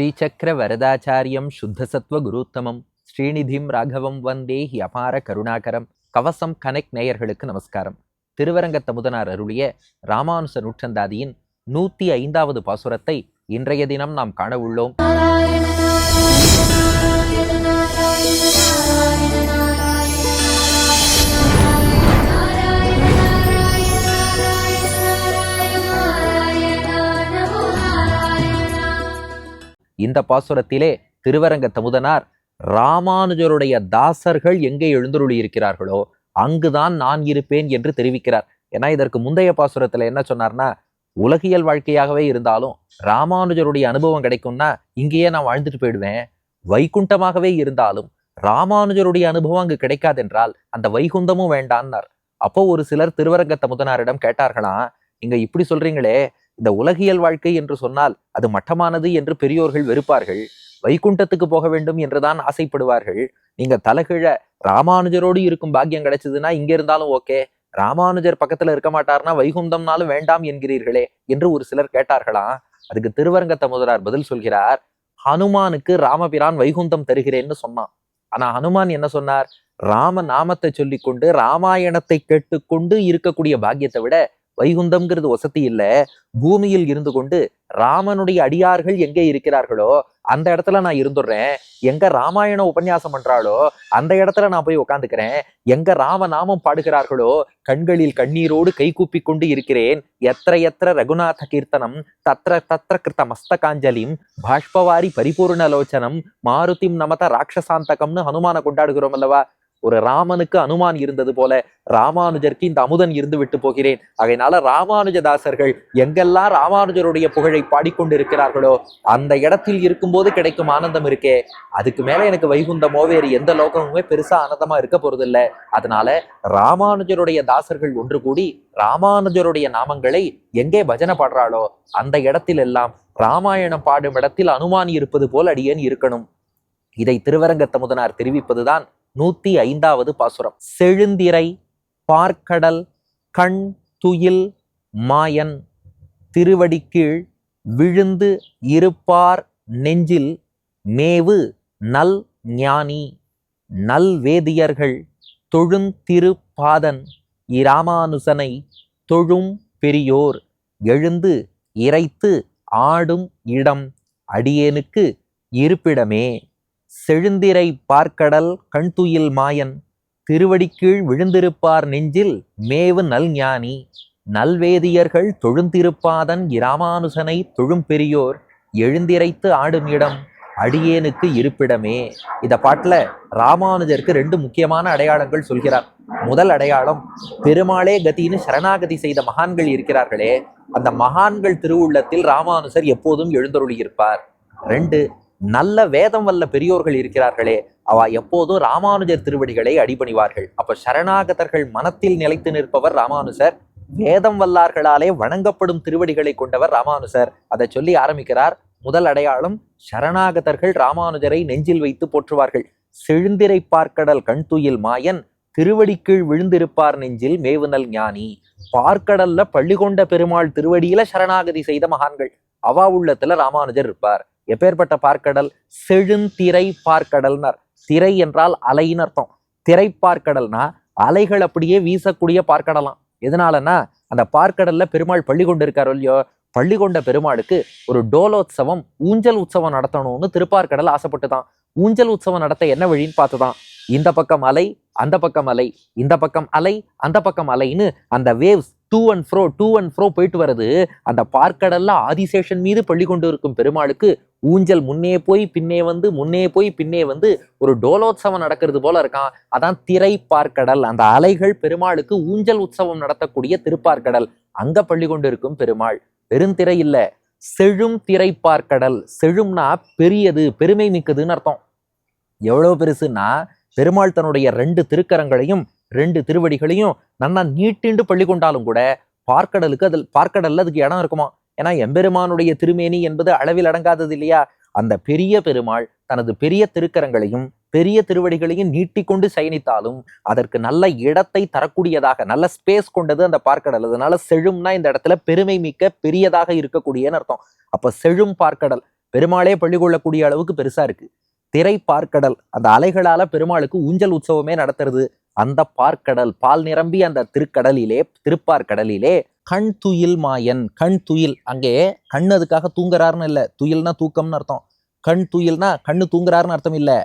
ஸ்ரீசக்கர வரதாச்சாரியம் சுத்தசத்வ குருத்தமம். ஸ்ரீநிதிம் ராகவம் வந்தே he அபார கருணாகரம். கவசம் connect நேயர்களுக்கு நமஸ்காரம். திருவரங்கத்த தமுதனார் அருளிய ராமானுச நூற்றந்தாதியின் நூற்றி ஐந்தாவது பாசுரத்தை இன்றைய தினம் நாம் காண உள்ளோம். இந்த பாசுரத்திலே திருவரங்க தமுதனார் ராமானுஜருடைய தாசர்கள் எங்கே எழுந்தருளி இருக்கிறார்களோ அங்குதான் நான் இருப்பேன் என்று தெரிவிக்கிறார். ஏன்னா இதற்கு முந்தைய பாசுரத்துல என்ன சொன்னார்னா உலகியல் வாழ்க்கையாகவே இருந்தாலும் ராமானுஜருடைய அனுபவம் கிடைக்கும்னா இங்கேயே நான் வாழ்ந்துட்டு போயிடுவேன். வைகுண்டமாகவே இருந்தாலும் ராமானுஜருடைய அனுபவம் அங்கு கிடைக்காதென்றால் அந்த வைகுந்தமும் வேண்டான்னார். அப்போ ஒரு சிலர் திருவரங்க தமுதனாரிடம் கேட்டார்களாம் இங்க இப்படி சொல்றீங்களே இந்த உலகியல் வாழ்க்கை என்று சொன்னால் அது மட்டமானது என்று பெரியோர்கள் வெறுப்பார்கள். வைகுண்டத்துக்கு போக வேண்டும் என்றுதான் ஆசைப்படுவார்கள். நீங்க தலகிழ ராமானுஜரோடு இருக்கும் பாக்கியம் கிடைச்சதுன்னா இங்க இருந்தாலும் ஓகே. ராமானுஜர் பக்கத்துல இருக்க மாட்டார்னா வைகுந்தம்னாலும் வேண்டாம் என்கிறீர்களே என்று ஒரு சிலர் கேட்டார்களாம் அதுக்கு திருவரங்கத்த முதலார் பதில் சொல்கிறார் ஹனுமானுக்கு ராமபிரான் வைகுந்தம் தருகிறேன்னு சொன்னான். ஆனா ஹனுமான் என்ன சொன்னார்? ராம நாமத்தை சொல்லிக்கொண்டு ராமாயணத்தை கேட்டுக்கொண்டு இருக்கக்கூடிய பாக்கியத்தை விட வைகுந்தம்ங்கிறது வசதி இல்ல. பூமியில் இருந்து கொண்டு ராமனுடைய அடியார்கள் எங்கே இருக்கிறார்களோ அந்த இடத்துல நான் இருந்துடுறேன். எங்க ராமாயண உபன்யாசம் பண்றாளோ அந்த இடத்துல நான் போய் உட்காந்துக்கிறேன் எங்க ராம நாமம் பாடுகிறார்களோ கண்களில் கண்ணீரோடு கைகூப்பி கொண்டு இருக்கிறேன். எத்திர எத்திர ரகுநாத கீர்த்தனம் தத்திர தத்திர கிருத்த மஸ்தகாஞ்சலிம் பாஷ்பவாரி பரிபூர்ணலோச்சனம் மாருதிம் நமத ராட்சசாந்தகம்னு ஹனுமான கொண்டாடுகிறோம் அல்லவா? ஒரு ராமனுக்கு அனுமான் இருந்தது போல ராமானுஜருக்கு இந்த அமுதன் இருந்து விட்டு போகிறேன். அதனால ராமானுஜதாசர்கள் எங்கெல்லாம் ராமானுஜருடைய புகழை பாடிக்கொண்டிருக்கிறார்களோ அந்த இடத்தில் இருக்கும்போது கிடைக்கும் ஆனந்தம் இருக்கே. அதுக்கு மேல எனக்கு வைகுந்தமோ வேறு எந்த லோகமுமே பெருசா ஆனந்தமா இருக்க போறது இல்ல அதனால ராமானுஜருடைய தாசர்கள் ஒன்று கூடி ராமானுஜருடைய நாமங்களை எங்கே பஜனை பாடுறாளோ அந்த இடத்தில் எல்லாம் ராமாயணம் பாடும் இடத்தில் அனுமான் இருப்பது போல் அடியேன் இருக்கணும். இதை திருவரங்கத்த முதனார் தெரிவிப்பதுதான் நூத்தி ஐந்தாவது பாசுரம். செழுந்திரை பார்க்கடல் கண் துயில் மாயன் திருவடிக்கீழ் விழுந்து இருப்பார் நெஞ்சில் மேவு நல் ஞானி நல்வேதியர்கள் தொழுந்திருப்பாதன் இராமானுசனை தொழும் பெரியோர் எழுந்து இறைத்து ஆடும் இடம் அடியேனுக்கு இருப்பிடமே. செழுந்திரை பார்க்கடல் கண்துயில் மாயன் திருவடிக்கீழ் விழுந்திருப்பார் நெஞ்சில் மேவு நல் ஞானி நல்வேதியர்கள் தொழுந்திருப்பாதன் இராமானுசனை தொழும் பெரியோர் எழுந்திரைத்து ஆடும் இடம் அடியேனுக்கு இருப்பிடமே. இந்த பாட்டுல ராமானுஜருக்கு ரெண்டு முக்கியமான அடையாளங்கள் சொல்கிறார். முதல் அடையாளம் பெருமாளே கதின்னு சரணாகதி செய்த மகான்கள் இருக்கிறார்களே. அந்த மகான்கள் திருவுள்ளத்தில் ராமானுஜர் எப்போதும் எழுந்தருளியிருப்பார். ரெண்டு நல்ல வேதம் வல்ல பெரியோர்கள் இருக்கிறார்களே அவ எப்போதும் ராமானுஜர் திருவடிகளை அடிபணிவார்கள். அப்ப சரணாகதர்கள் மனத்தில் நிலைத்து நிற்பவர் ராமானுஜர் வேதம் வல்லார்களாலே வணங்கப்படும் திருவடிகளை கொண்டவர் ராமானுஜர் அதை சொல்லி ஆரம்பிக்கிறார். முதல் அடையாளம் சரணாகதர்கள் ராமானுஜரை நெஞ்சில் வைத்து போற்றுவார்கள். செழுந்திரை பார்க்கடல் கண்துயில் மாயன் திருவடிக்கீழ் விழுந்திருப்பார் நெஞ்சில் மேவுநல் ஞானி. பார்க்கடல்ல பள்ளி கொண்ட பெருமாள் திருவடியில சரணாகதி செய்த மகான்கள். அவா உள்ளத்துல ராமானுஜர் இருப்பார். எப்பேற்பட்ட பார்க்கடல்? செழுந்திரை பார்க்கடல்னார். திரை என்றால் அலைன்னு அர்த்தம். திரை பார்க்கடல்னா அலைகள் அப்படியே வீசக்கூடிய பார்க்கடலாம். எதனாலன்னா அந்த பார்க்கடல்ல பெருமாள் பள்ளி கொண்டு இருக்காரோ இல்லையோ பள்ளி கொண்ட பெருமாளுக்கு ஒரு டோலோத்சவம் ஊஞ்சல் உற்சவம் நடத்தணும்னு திருப்பார்க்கடல் ஆசைப்பட்டு தான் ஊஞ்சல் உற்சவம் நடத்த என்ன வழின்னு பார்த்துதான். இந்த பக்கம் அலை அந்த பக்கம் அலை இந்த பக்கம் அலை அந்த பக்கம் அலைன்னு அந்த waves to and fro to and fro போயிட்டு வர்றது அந்த பார்க்கடல்ல ஆதிசேஷன் மீது பள்ளி கொண்டு இருக்கும் பெருமாளுக்கு ஊஞ்சல் முன்னே போய் பின்னே வந்து முன்னே போய் பின்னே வந்து ஒரு டோலோத்சவம் நடக்கிறது போல இருக்கான். அதான் திரை பார்க்கடல். அந்த அலைகள் பெருமாளுக்கு ஊஞ்சல் உற்சவம் நடத்தக்கூடிய திருப்பார்க்கடல். அங்க பள்ளி கொண்டு இருக்கும் பெருமாள். பெருந்திரை இல்ல. செழும் திரை பார்க்கடல். செழும்னா பெரியது பெருமை மிக்கதுன்னு அர்த்தம். எவ்வளவு பெருசுன்னா பெருமாள் தன்னுடைய ரெண்டு திருக்கரங்களையும் ரெண்டு திருவடிகளையும் நன்னா நீட்டிண்டு பள்ளி கொண்டாலும் கூட பார்க்கடலுக்கு அதில் பார்க்கடல்ல அதுக்கு இடம் இருக்குமா? ஏன்னா எம்பெருமானுடைய திருமேனி என்பது அளவில் அடங்காதது இல்லையா? அந்த பெரிய பெருமாள் தனது பெரிய திருக்கரங்களையும் பெரிய திருவடிகளையும் நீட்டிக்கொண்டு சயனித்தாலும் அதற்கு நல்ல இடத்தை தரக்கூடியதாக நல்ல ஸ்பேஸ் கொண்டது அந்த பார்க்கடல். அதனால செழும்னா இந்த இடத்துல பெருமை மிக்க பெரியதாக இருக்கக்கூடியன்னு அர்த்தம். அப்ப செழும் பார்க்கடல் பெருமாளே பள்ளி கொள்ளக்கூடிய அளவுக்கு பெருசா இருக்கு. திரை பார்க்கடல் அந்த அலைகளால பெருமாளுக்கு ஊஞ்சல் உற்சவமே நடத்துறது அந்த பார்க்கடல் பால் நிரம்பி அந்த திருக்கடலிலே திருப்பார்க்கடலிலே கண் துயில் மாயன் கண் துயில். அங்கே கண் அதுக்காக தூங்குறாருன்னு இல்லை. துயில்னா தூக்கம்னு அர்த்தம். கண் துயில்னா கண்ணு தூங்குறாருன்னு அர்த்தம் இல்லை.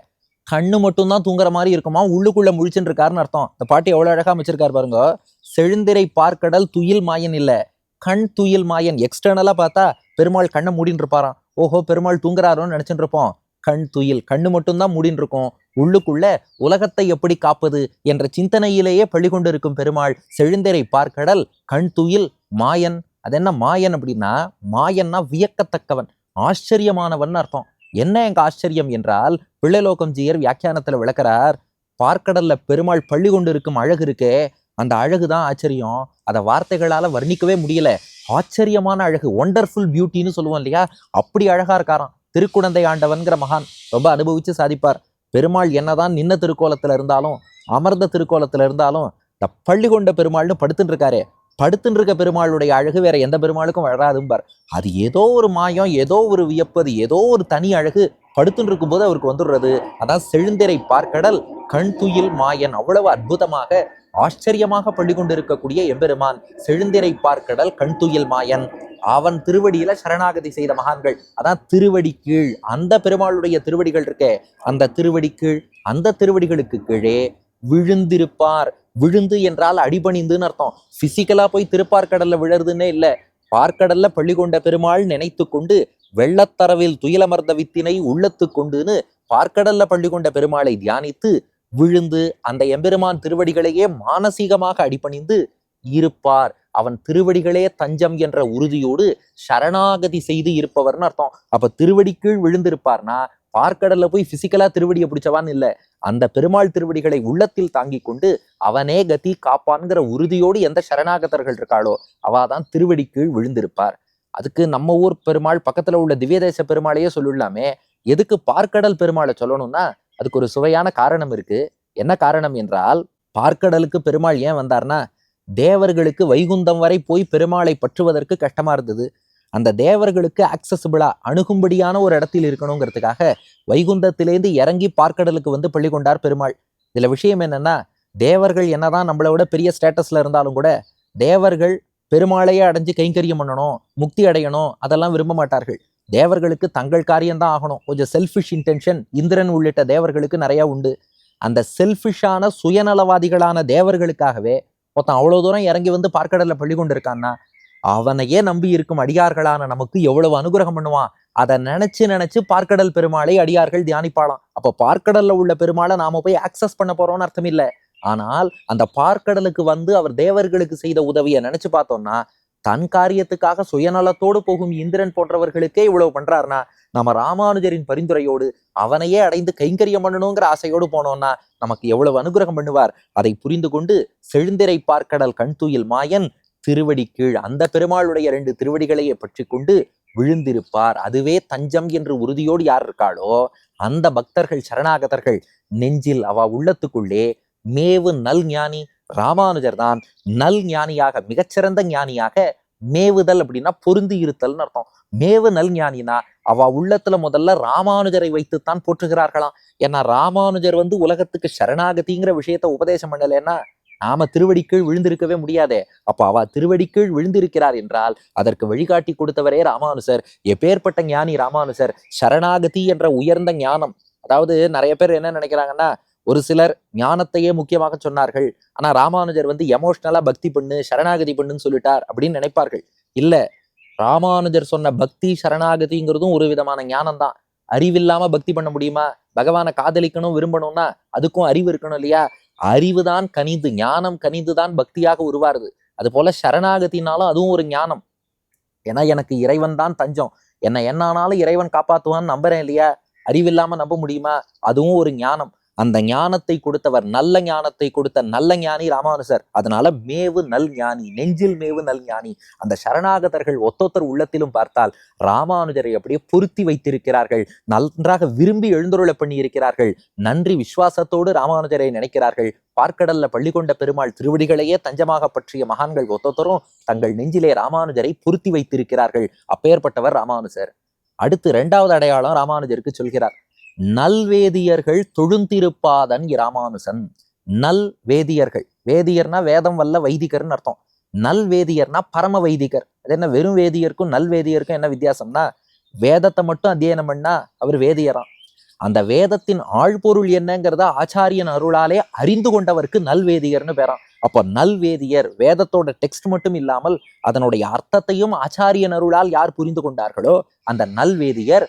கண்ணு மட்டும்தான் தூங்குற மாதிரி இருக்குமா? உள்ளுக்குள்ள முழிச்சுட்டு இருக்காருன்னு அர்த்தம். இந்த பாட்டு எவ்வளோ அழகாக அமைச்சிருக்காரு பாருங்க. செழுந்திரை பார்க்கடல் துயில் மாயன் இல்லை. கண் துயில் மாயன். எக்ஸ்டர்னலாக பார்த்தா பெருமாள் கண்ணை மூடின்னு இருப்பாராம். ஓஹோ பெருமாள் தூங்குறாரோன்னு நினச்சிட்டு இருப்போம். கண் துயில். கண்ணு மட்டும்தான் மூடின்னு இருக்கும். உள்ளுக்குள்ள உலகத்தை எப்படி காப்பது என்ற சிந்தனையிலேயே பள்ளி கொண்டிருக்கும் பெருமாள் செழுந்திரை பார்க்கடல் கண் துயில் மாயன். அது என்ன மாயன் அப்படின்னா மாயன்னா வியக்கத்தக்கவன் ஆச்சரியமானவன் அர்த்தம். என்ன எங்க ஆச்சரியம் என்றால் பிள்ளைலோகம் ஜீயர் வியாக்கியானத்துல விளக்கிறார் பார்க்கடல்ல பெருமாள் பள்ளி கொண்டு இருக்கும் அழகு இருக்கே அந்த அழகு தான் ஆச்சரியம். அதை வார்த்தைகளால் வர்ணிக்கவே முடியல. ஆச்சரியமான அழகு ஒண்டர்ஃபுல் பியூட்டின்னு சொல்லுவோம் இல்லையா? அப்படி அழகா இருக்காராம். திருக்குழந்தை ஆண்டவன்கிற மகான் ரொம்ப அனுபவிச்சு சாதிப்பார். பெருமாள் என்னதான் நின்ன திருக்கோலத்தில் இருந்தாலும் அமர்ந்த திருக்கோலத்தில் இருந்தாலும் இந்த பள்ளி கொண்ட பெருமாள்னு படுத்துட்டு இருக்காரு படுத்துன்னு இருக்க பெருமாளுடைய அழகு வேற எந்த பெருமாளுக்கும் வராதும்பார். அது ஏதோ ஒரு மாயம் ஏதோ ஒரு வியப்பு அது ஏதோ ஒரு தனி அழகு படுத்துட்டு இருக்கும்போது அவருக்கு வந்துடுறது. அதான் செழுந்திரை பார்க்கடல் கண் துயில் மாயன். அவ்வளவு அற்புதமாக ஆச்சரியமாக பள்ளி கொண்டிருக்கக்கூடிய எம்பெருமான் செழுந்திரை பார்க்கடல் கண் துயில் மாயன். அவன் திருவடியில சரணாகதி செய்த மகான்கள். அதான் திருவடி கீழ். அந்த பெருமாளுடைய திருவடிகள் இருக்கே. அந்த திருவடி கீழ் அந்த திருவடிகளுக்கு கீழே விழுந்திருப்பார். விழுந்து என்றால் அடிபணிந்துன்னு அர்த்தம். பிசிக்கலா போய் திருப்பார்க்கடல்ல விழறதுன்னே இல்லை. பார்க்கடல்ல பள்ளி கொண்ட பெருமாள் நினைத்து கொண்டு வெள்ளத்தரவில் துயிலமர்ந்த வித்தினை உள்ளத்து கொண்டுன்னு பார்க்கடல்ல பள்ளி கொண்ட பெருமாளை தியானித்து விழுந்து அந்த எம்பெருமான் திருவடிகளையே மானசீகமாக அடிபணிந்து இருப்பார். அவன் திருவடிகளே தஞ்சம் என்ற உறுதியோடு சரணாகதி செய்து இருப்பவர்னு அர்த்தம். அப்ப திருவடி கீழ் விழுந்திருப்பார்னா பார்க்கடல்ல போய் பிசிக்கலா திருவடியை பிடிச்சவான்னு இல்லை. அந்த பெருமாள் திருவடிகளை உள்ளத்தில் தாங்கி கொண்டு அவனே கதி காப்பான்கிற உறுதியோடு எந்த சரணாகதர்கள் இருக்காளோ அவாதான் திருவடி கீழ் விழுந்திருப்பார். அதுக்கு நம்ம ஊர் பெருமாள் பக்கத்துல உள்ள திவ்யதேச பெருமாளையே சொல்லிடலாமே. எதுக்கு பார்க்கடல் பெருமாளை சொல்லணும்னா அதுக்கு ஒரு சுவையான காரணம் இருக்கு. என்ன காரணம் என்றால் பார்க்கடலுக்கு பெருமாள் ஏன் வந்தார்னா தேவர்களுக்கு வைகுந்தம் வரை போய் பெருமாளை பற்றுவதற்கு கஷ்டமா இருந்தது. அந்த தேவர்களுக்கு அக்சசபிளா அணுகும்படியான ஒரு இடத்தில் இருக்கணுங்கிறதுக்காக வைகுந்தத்திலேருந்து இறங்கி பார்க்கடலுக்கு வந்து பள்ளி கொண்டார் பெருமாள். இதுல விஷயம் என்னன்னா தேவர்கள் என்னதான் நம்மளை விட பெரிய ஸ்டேட்டஸ்ல இருந்தாலும் கூட தேவர்கள் பெருமாளையே அடைஞ்சு கைங்கரியம் பண்ணணும் முக்தி அடையணும் அதெல்லாம் விரும்ப மாட்டார்கள். தேவர்களுக்கு தங்கள் காரியம்தான் ஆகணும். கொஞ்சம் செல்ஃபிஷ் இன்டென்ஷன் இந்திரன் உள்ளிட்ட தேவர்களுக்கு நிறையா உண்டு. அந்த செல்ஃபிஷான சுயநலவாதிகளான தேவர்களுக்காகவே மொத்தம் அவ்வளோ தூரம் இறங்கி வந்து பார்க்கடலில் பள்ளி கொண்டு இருக்கான்னா அவனையே நம்பி இருக்கும் அடியார்களான நமக்கு எவ்வளவு அனுகிரகம் பண்ணுவான்? அதை நினைச்சு நினைச்சு பார்க்கடல் பெருமாளை அடியார்கள் தியானிப்பாளாம். அப்போ பார்க்கடல்ல உள்ள பெருமாளை நாம போய் ஆக்சஸ் பண்ண போறோம்னு அர்த்தம் இல்லை. ஆனால் அந்த பார்க்கடலுக்கு வந்து அவர் தேவர்களுக்கு செய்த உதவியை நினைச்சு பார்த்தோம்னா தன் காரியத்துக்காக சுயநலத்தோடு போகும் இந்திரன் போன்றவர்களுக்கே இவ்வளவு பண்றாருனா நம்ம ராமானுஜரின் பரிந்துரையோடு அவனையே அடைந்து கைங்கரியம் பண்ணணுங்கிற ஆசையோடு போனோம்னா நமக்கு எவ்வளவு அனுகிரகம் பண்ணுவார். அதை புரிந்து கொண்டு செழுந்திரை பார்க்கடல் கண்துயில் மாயன் திருவடி கீழ் அந்த பெருமாளுடைய ரெண்டு திருவடிகளையே பற்றி கொண்டு விழுந்திருப்பார். அதுவே தஞ்சம் என்று உறுதியோடு யார் இருக்காளோ அந்த பக்தர்கள் சரணாகதர்கள் நெஞ்சில் அவ உள்ளத்துக்குள்ளே மேவு நல் ஞானி ராமானுஜர் தான் நல் ஞானியாக மிகச்சிறந்த ஞானியாக மேவுதல் அப்படின்னா பொருந்தி இருத்தல்னு அர்த்தம். மேவு நல் ஞானினா அவ உள்ளத்துல முதல்ல ராமானுஜரை வைத்துத்தான் போற்றுகிறார்களாம். ஏன்னா ராமானுஜர் வந்து உலகத்துக்கு சரணாகதிங்கிற விஷயத்த உபதேசம் பண்ணலைன்னா நாம திருவடிக்கீழ் விழுந்திருக்கவே முடியாதே. அப்ப அவ திருவடிக்கீழ் விழுந்திருக்கிறார் என்றால் அதற்கு வழிகாட்டி கொடுத்தவரே ராமானுசர். எப்பேற்பட்ட ஞானி ராமானுசர்? சரணாகதி என்ற உயர்ந்த ஞானம். அதாவது நிறைய பேர் என்ன நினைக்கிறாங்கன்னா ஒரு சிலர் ஞானத்தையே முக்கியமாக சொன்னார்கள். ஆனா ராமானுஜர் வந்து எமோஷனலா பக்தி பண்ணு சரணாகதி பண்ணுன்னு சொல்லிட்டார் அப்படின்னு நினைப்பார்கள். இல்ல ராமானுஜர் சொன்ன பக்தி சரணாகதிங்கிறதும் ஒரு விதமான ஞானம் தான் அறிவில்லாம பக்தி பண்ண முடியுமா? பகவானை காதலிக்கணும் விரும்பணும்னா அதுக்கும் அறிவு இருக்கணும் இல்லையா? அறிவுதான் கனிந்து ஞானம் கனிந்துதான் பக்தியாக உருவாருது அது போல சரணாகத்தினாலும் அதுவும் ஒரு ஞானம். ஏன்னா எனக்கு இறைவன் தான் தஞ்சம். என்னை என்னானாலும் இறைவன் காப்பாத்துவான்னு நம்புறேன் இல்லையா? அறிவில்லாம நம்ப முடியுமா? அதுவும் ஒரு ஞானம். அந்த ஞானத்தை கொடுத்தவர் நல்ல ஞானத்தை கொடுத்த நல்ல ஞானி ராமானுசர். அதனால மேவு நல் ஞானி நெஞ்சில் மேவு நல் ஞானி. அந்த சரணாகதர்கள் ஒத்தொத்தர் உள்ளத்திலும் பார்த்தால் ராமானுஜரை அப்படியே பொருத்தி வைத்திருக்கிறார்கள். நன்றாக விரும்பி எழுந்துருளை பண்ணி இருக்கிறார்கள் நன்றி விசுவாசத்தோடு ராமானுஜரை நினைக்கிறார்கள். பார்க்கடல்ல பள்ளி கொண்ட பெருமாள் திருவடிகளையே தஞ்சமாக பற்றிய மகான்கள் ஒத்தொத்தரும் தங்கள் நெஞ்சிலே ராமானுஜரை பொருத்தி வைத்திருக்கிறார்கள். அப்பேற்பட்டவர் ராமானுஜர் அடுத்து இரண்டாவது அடையாளம் ராமானுஜருக்கு சொல்கிறார். நல்வேதியர்கள் தொழுந்திருப்பாதன் இராமானுசன். நல் வேதியர்கள் வேதியர்னா வேதம் வல்ல வைதிகர்னு அர்த்தம். நல் வேதியர்னா பரம வைதிகர். அது என்ன வெறும் வேதியருக்கும் நல் வேதியருக்கும் என்ன வித்தியாசம்னா வேதத்தை மட்டும் அத்தியனம் பண்ணா அவர் வேதியராம். அந்த வேதத்தின் ஆழ்பொருள் என்னங்கிறத ஆச்சாரியன் அருளாலே அறிந்து கொண்டவருக்கு நல்வேதியர்னு பேராம். அப்போ நல்வேதியர் வேதத்தோட டெக்ஸ்ட் மட்டும் இல்லாமல் அதனுடைய அர்த்தத்தையும் ஆச்சாரியன் அருளால் யார் புரிந்து கொண்டார்களோ அந்த நல்வேதியர்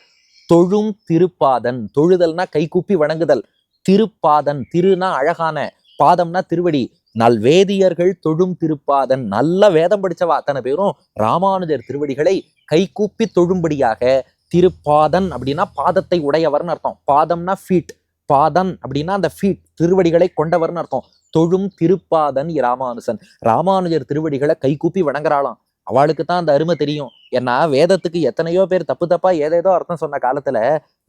தொழும் திருப்பாதன். தொழுதல்னா கைகூப்பி வணங்குதல். திருப்பாதன் திருனா அழகான பாதம்னா திருவடி. நல்வேதியர்கள் தொழும் திருப்பாதன். நல்ல வேதம் படிச்சவா அத்தனை பேரும் ராமானுஜர் திருவடிகளை கைகூப்பி தொழும்படியாக திருப்பாதன் அப்படின்னா பாதத்தை உடையவர்னு அர்த்தம். பாதம்னா ஃபீட் பாதன் அப்படின்னா அந்த ஃபீட் திருவடிகளை கொண்டவர்னு அர்த்தம். தொழும் திருப்பாதன் ராமானுசன் ராமானுஜர் திருவடிகளை கைகூப்பி வணங்குறாளாம். அவளுக்கு தான் அந்த அருமை தெரியும். ஏன்னா வேதத்துக்கு எத்தனையோ பேர் தப்பு தப்பா ஏதேதோ அர்த்தம் சொன்ன காலத்துல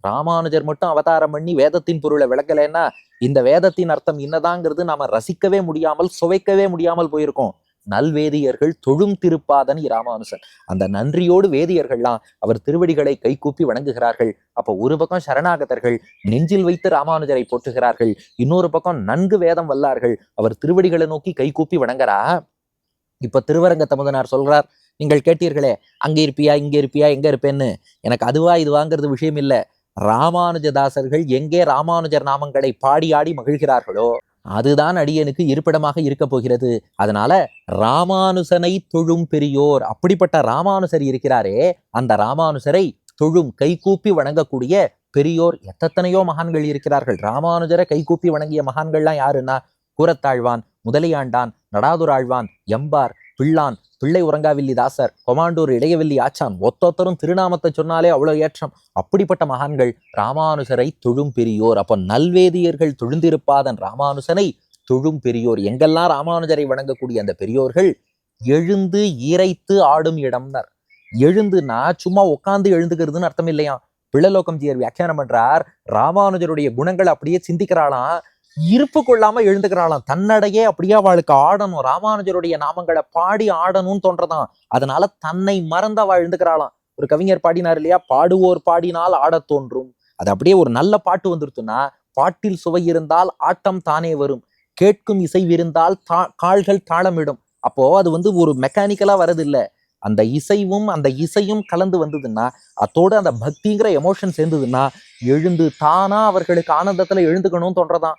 ராமானுஜர் மட்டும் அவதாரம் பண்ணி வேதத்தின் பொருளை விளக்கலைன்னா இந்த வேதத்தின் அர்த்தம் என்னதாங்கிறது நாம ரசிக்கவே முடியாமல் சுவைக்கவே முடியாமல் போயிருக்கோம். நல்வேதியர்கள் தொழும் திருப்பாதன் ராமானுசன். அந்த நன்றியோடு வேதியர்கள்லாம் அவர் திருவடிகளை கைகூப்பி வணங்குகிறார்கள். அப்போ ஒரு பக்கம் சரணாகதர்கள் நெஞ்சில் வைத்து ராமானுஜரை போற்றுகிறார்கள். இன்னொரு பக்கம் நன்கு வேதம் வல்லார்கள். அவர் திருவடிகளை நோக்கி கைகூப்பி வணங்குறா? இப்ப திருவரங்க தமுதனார் சொல்கிறார் நீங்கள் கேட்டீர்களே அங்கே இருப்பியா இங்கே இருப்பியா எங்க இருப்பேன்னு? எனக்கு அதுவா இதுவாங்கிறது விஷயம் இல்லை. ராமானுஜதாசர்கள் எங்கே ராமானுஜர் நாமங்களை பாடி ஆடி மகிழ்கிறார்களோ அதுதான் அடியனுக்கு இருப்பிடமாக இருக்க போகிறது. அதனால ராமானுசனை தொழும் பெரியோர் அப்படிப்பட்ட ராமானுசர் இருக்கிறாரே அந்த ராமானுசரை தொழும் கைகூப்பி வணங்கக்கூடிய பெரியோர் எத்தனையோ மகான்கள் இருக்கிறார்கள். ராமானுஜரை கைகூப்பி வணங்கிய மகான்கள்லாம் யாருன்னா கூரத்தாழ்வான் முதலியாண்டான் நடாதுராழ்வான் எம்பார் பிள்ளான் பிள்ளை உறங்காவில்லி தாசர் கொமாண்டூர் இடையவில்லி ஆச்சான் ஒத்தொத்தரும் திருநாமத்தை சொன்னாலே அவ்வளோ ஏற்றம். அப்படிப்பட்ட மகான்கள் ராமானுசரை தொழும் பெரியோர். அப்போ நல்வேதியர்கள் தொழுந்திருப்பாதன் ராமானுசனை தொழும் பெரியோர். எங்கெல்லாம் ராமானுஜரை வணங்கக்கூடிய அந்த பெரியோர்கள்? எழுந்து இறைத்து ஆடும் இடம்னர். எழுந்துனா சும்மா உட்காந்து எழுந்துக்கிறதுன்னு அர்த்தம் இல்லையா? பிள்ளலோகம் ஜியர் வியாக்கியானம் பண்றார். ராமானுஜருடைய குணங்களை அப்படியே சிந்திக்கிறாளாம். இருப்பு கொள்ளாம எழுந்துக்கிறாளாம். தன்னடையே அப்படியே அவளுக்கு ஆடணும். ராமானுஜருடைய நாமங்களை பாடி ஆடணும்னு தோன்றதான். அதனால தன்னை மறந்து அவள் எழுந்துக்கிறாளாம். ஒரு கவிஞர் பாடினார் இல்லையா? பாடுவோர் பாடினால் ஆடத் தோன்றும். அது அப்படியே ஒரு நல்ல பாட்டு வந்துருச்சுன்னா பாட்டில் சுவை இருந்தால் ஆட்டம் தானே வரும். கேட்கும் இசை விருந்தால் தா கால்கள் தாளமிடும். அப்போ அது வந்து ஒரு மெக்கானிக்கலா வரது அந்த இசைவும் அந்த இசையும் கலந்து வந்ததுன்னா அதோட அந்த பக்திங்கிற எமோஷன் சேர்ந்ததுன்னா எழுந்து தானா அவர்களுக்கு ஆனந்தத்துல எழுந்துக்கணும்னு தோன்றதான்.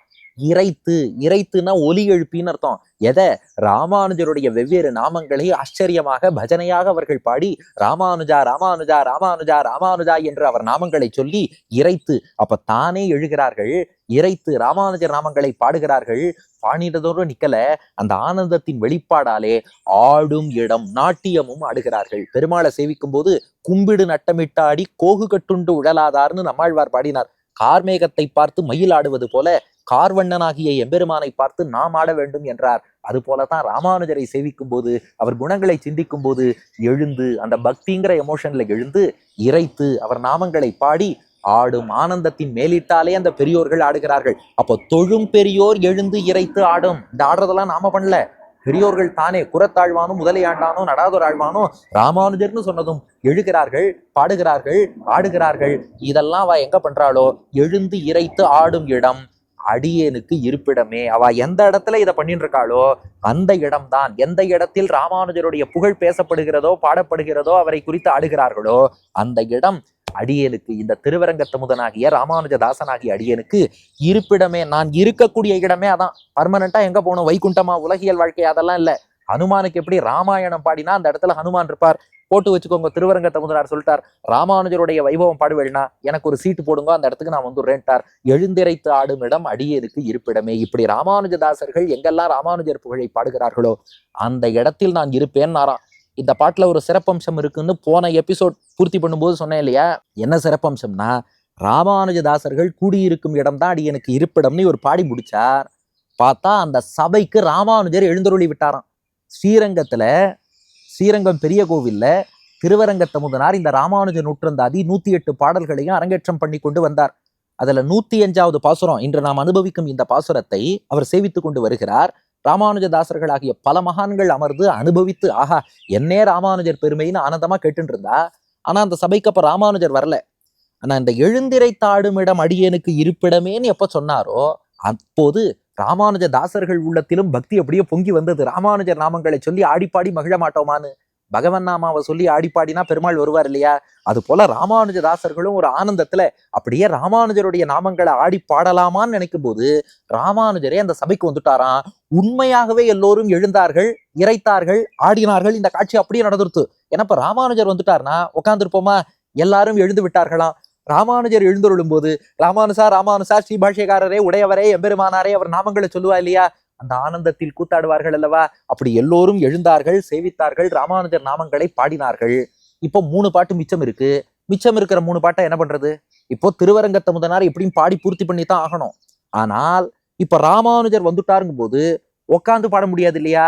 இறைத்து இறைத்துனா ஒலி எழுப்பின்னு அர்த்தம். எதை? ராமானுஜருடைய வெவ்வேறு நாமங்களை ஆச்சரியமாக பஜனையாக அவர்கள் பாடி ராமானுஜா ராமானுஜா ராமானுஜா ராமானுஜா என்று அவர் நாமங்களை சொல்லி இறைத்து அப்ப தானே எழுகிறார்கள்? இறைத்து ராமானுஜர் நாமங்களை பாடுகிறார்கள்? பாடினதோடு நிக்கல. அந்த ஆனந்தத்தின் வெளிப்பாடாலே ஆடும் இடம் நாட்டியமும் ஆடுகிறார்கள். பெருமாளை சேவிக்கும் போது கும்பிடு நட்டமிட்டாடி கோகு கட்டுண்டு உழலாதார்னு நம்மாழ்வார் பாடினார். கார்மேகத்தை பார்த்து மயில் ஆடுவது போல கார்வண்ணனாகிய எம்பெருமானை பார்த்து நாம் ஆட வேண்டும் என்றார். அது போலதான் ராமானுஜரை சேவிக்கும் போது அவர் குணங்களை சிந்திக்கும் போது எழுந்து அந்த பக்திங்கிற எமோஷன்ல எழுந்து இறைத்து அவர் நாமங்களை பாடி ஆடும் ஆனந்தத்தின் மேலிட்டாலே அந்த பெரியோர்கள் ஆடுகிறார்கள். அப்போ தொழும் பெரியோர் எழுந்து இறைத்து ஆடும். இந்த ஆடுறதெல்லாம் நாம பண்ணல. பெரியோர்கள் தானே குரத்தாழ்வானும் முதலையாண்டானும் நடாதுராழ்வானும் ராமானுஜர்னு சொன்னதும் எழுகிறார்கள் பாடுகிறார்கள் ஆடுகிறார்கள். இதெல்லாம் அவ எங்க பண்றாளோ? எழுந்து இறைத்து ஆடும் இடம் அடியேனுக்கு இருப்பிடமே. அவ எந்த இடத்துல இதை பண்ணிட்டு இருக்காளோ அந்த இடம்தான். எந்த இடத்தில் ராமானுஜருடைய புகழ் பேசப்படுகிறதோ பாடப்படுகிறதோ அவரை குறித்து ஆடுகிறார்களோ அந்த இடம் அடியேனுக்கு இந்த திருவரங்கத்தமுதனாகிய ராமானுஜதாசனாகிய அடியனுக்கு இருப்பிடமே நான் இருக்கக்கூடிய இடமே அதான். பர்மனண்டா எங்க போகணும்? வைகுண்டமா? உலகியல் வாழ்க்கை அதெல்லாம் இல்ல. ஹனுமானுக்கு எப்படி ராமாயணம் பாடினா அந்த இடத்துல ஹனுமான் இருப்பார். போட்டு வச்சுக்கோங்க திருவரங்கத்தமுதனார் சொல்லிட்டார். ராமானுஜருடைய வைபவம் பாடுவேன்னா எனக்கு ஒரு சீட்டு போடுங்க அந்த இடத்துக்கு நான் வந்துடுறேன்ட்டார். எழுந்திரைத்து ஆடும் இடம் அடியேனுக்கு இருப்பிடமே. இப்படி ராமானுஜதாசர்கள் எங்கெல்லாம் ராமானுஜர் புகழை பாடுகிறார்களோ அந்த இடத்தில் நான் இருப்பேன் நாராம் இந்த பாட்டில் ஒரு சிறப்பம்சம் இருக்குன்னு போன எபிசோட் பூர்த்தி பண்ணும்போது சொன்னேன் இல்லையா? என்ன சிறப்பம்சம்னா ராமானுஜதாசர்கள் கூடியிருக்கும் இடம்தான் அடி எனக்கு இருப்பிடம்னு ஒரு பாடி முடிச்சார். பார்த்தா அந்த சபைக்கு ராமானுஜர் எழுந்தருளி விட்டாராம். ஸ்ரீரங்கத்துல ஸ்ரீரங்கம் பெரிய கோவில்ல திருவரங்கத்தமுதனார் இந்த ராமானுஜ நூற்றந்தாதி நூற்றி எட்டு பாடல்களையும் அரங்கேற்றம் பண்ணி கொண்டு வந்தார். அதில் நூற்றி அஞ்சாவது பாசுரம் இன்று நாம் அனுபவிக்கும் இந்த பாசுரத்தை அவர் சேவித்துக் கொண்டு வருகிறார். ராமானுஜதாசர்களாகிய பல மகான்கள் அமர்ந்து அனுபவித்து ஆஹா என்னே ராமானுஜர் பெருமைன்னு ஆனந்தமா கேட்டுட்டு இருந்தா ஆனா அந்த சபைக்கு அப்போ ராமானுஜர் வரல. ஆனா இந்த எழுந்திரை தாடுமிடம் அடியேனுக்கு இருப்பிடமேன்னு எப்ப சொன்னாரோ அப்போது ராமானுஜ தாசர்கள் உள்ளத்திலும் பக்தி அப்படியே பொங்கி வந்தது. ராமானுஜர் நாமங்களை சொல்லி ஆடிப்பாடி மகிழ மாட்டோமான்னு. பகவன் நாமாவை சொல்லி ஆடிப்பாடினா பெருமாள் வருவார் இல்லையா? அது போல ராமானுஜ தாசர்களும் ஒரு ஆனந்தத்துல அப்படியே ராமானுஜருடைய நாமங்களை ஆடி பாடலாமான்னு நினைக்கும் போது ராமானுஜரே அந்த சபைக்கு வந்துட்டாராம். உண்மையாகவே எல்லோரும் எழுந்தார்கள் இறைத்தார்கள் ஆடினார்கள். இந்த காட்சி அப்படியே நடந்துருத்து. ஏன்னா இப்ப ராமானுஜர் வந்துட்டார்னா உட்காந்துருப்போமா எல்லாரும் எழுந்து விட்டார்களாம். ராமானுஜர் எழுந்தருளும் போது ராமானுசா ராமானுசா ஸ்ரீபாஷ்யக்காரரே உடையவரே எம்பெருமானாரே அவர் நாமங்களை சொல்லுவா இல்லையா? அந்த ஆனந்தத்தில் கூத்தாடுவார்கள் அல்லவா? அப்படி எல்லோரும் எழுந்தார்கள் சேவித்தார்கள் ராமானுஜர் நாமங்களை பாடினார்கள். இப்போ மூணு பாட்டு மிச்சம் இருக்கு. மிச்சம் இருக்கிற மூணு பாட்டை என்ன பண்றது? இப்போ திருவரங்கத்த முதனார் எப்படியும் பாடி பூர்த்தி பண்ணி தான் ஆகணும். ஆனால் இப்ப ராமானுஜர் வந்துட்டாருங்கும் போது உட்காந்து பாட முடியாது இல்லையா?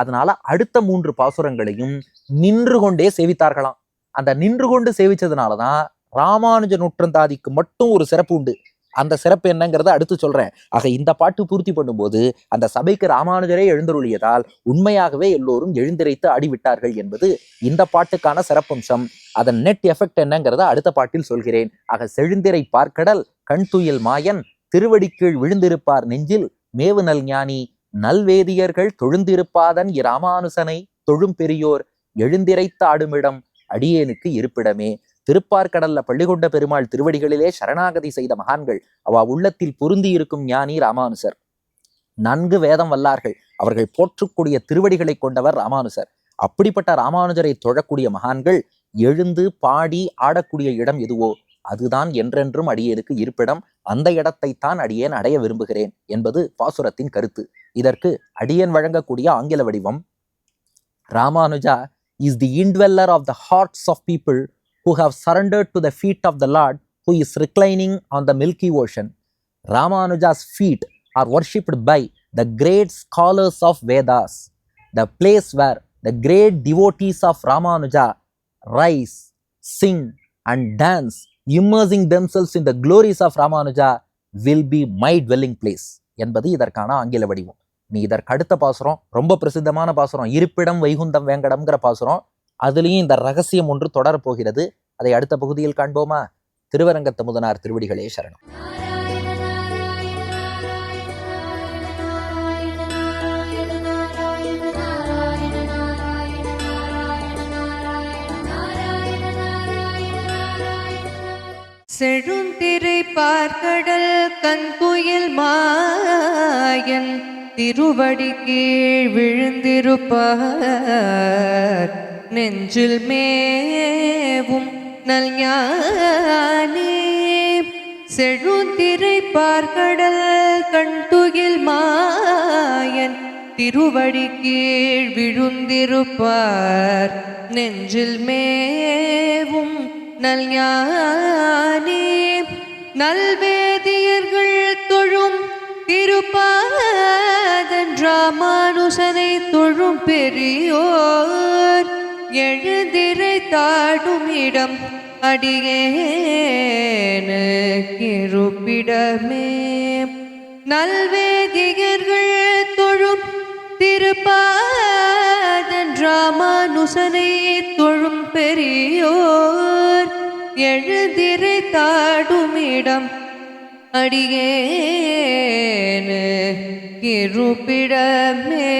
அதனால அடுத்த மூன்று பாசுரங்களையும் நின்று கொண்டே சேவித்தார்களாம். அந்த நின்று கொண்டு சேவிச்சதுனாலதான் ராமானுஜ நூற்றந்தாதிக்கு மட்டும் ஒரு சிறப்பு உண்டு. அந்த சிறப்பு என்னங்கிறத அடுத்து சொல்றேன். ஆக இந்த பாட்டு பூர்த்தி பண்ணும்போது அந்த சபைக்கு ராமானுஜரே எழுந்தருளியதால் உண்மையாகவே எல்லோரும் எழுந்திரைத்து ஆடிவிட்டார்கள் என்பது இந்த பாட்டுக்கான சிறப்பம்சம். அதன் நெட் எஃபெக்ட் என்னங்கிறத அடுத்த பாட்டில் சொல்கிறேன். ஆக செழுந்திரை பார்க்கடல் கண் துயில் மாயன் திருவடிக்கீழ் விழுந்திருப்பார் நெஞ்சில் மேவு நல் ஞானி நல்வேதியர்கள் தொழுந்திருப்பாதன் இராமானுசனை தொழும் பெரியோர் எழுந்திரைத்த ஆடுமிடம் அடியேனுக்கு இருப்பிடமே. திருப்பார்கடல்ல பள்ளிகொண்ட பெருமாள் திருவடிகளிலே சரணாகதி செய்த மகான்கள் அவ உள்ளத்தில் பொருந்தி இருக்கும் ஞானி ராமானுசர். நன்கு வேதம் வல்லார்கள். அவர்கள் போற்றக்கூடிய திருவடிகளை கொண்டவர் ராமானுசர். அப்படிப்பட்ட ராமானுஜரை தொழக்கூடிய மகான்கள் எழுந்து பாடி ஆடக்கூடிய இடம் எதுவோ அதுதான் என்றென்றும் அடியேனுக்கு இருப்பிடம். அந்த இடத்தைத்தான் அடியேன் அடைய விரும்புகிறேன் என்பது பாசுரத்தின் கருத்து. இதற்கு அடியேன் வழங்கக்கூடிய ஆங்கில வடிவம் Ramanuja is the indweller of the hearts of people who have surrendered to the feet of the Lord who is reclining on the Milky Ocean. Ramanuja's feet are worshipped by the great scholars of Vedas, the place where the great devotees of Ramanuja rise, sing, and dance, immersing themselves in the glories of Ramanuja, will be my dwelling place என்பது இதற்கான ஆங்கில வடிவம் நீ இதற்கு அடுத்த பாசுரம் ரொம்ப பிரசித்தமான பாசுரம் இருப்பிடம் வைகுந்தம் வேங்கடம்ங்கிற பாசுரம் அதுலேயும் இந்த ரகசியம் ஒன்று தொடரப்போகிறது. அதை அடுத்த பகுதியில் காண்போமா? திருவரங்கத்த முதனார் திருவடிகளே சரணம். செழுந்திரை பார்க்கடல் கண்குயில் மாயன் திருவடி கீழ் விழுந்திருப்பார். நெஞ்சில் மேவும் நல் செழுந்திரை பார்கடல் கண்துயில் மாயன். திருவடி கீழ் விழுந்திருப்பார். நெஞ்சில் மேவும் நல் நல்வேதியர்கள் தொழும் திருப்பாதன். ராமானுசனை தொழும் பெரியோர். எழுதிரை தாடும் இடம் அடியேனு இருப்பிடமே தொழும் திருப்பாதன் ராமானுசனை தொழும் பெரியோர் எழுதிரை தாடும் இடம் அடியேனு இருப்பிடமே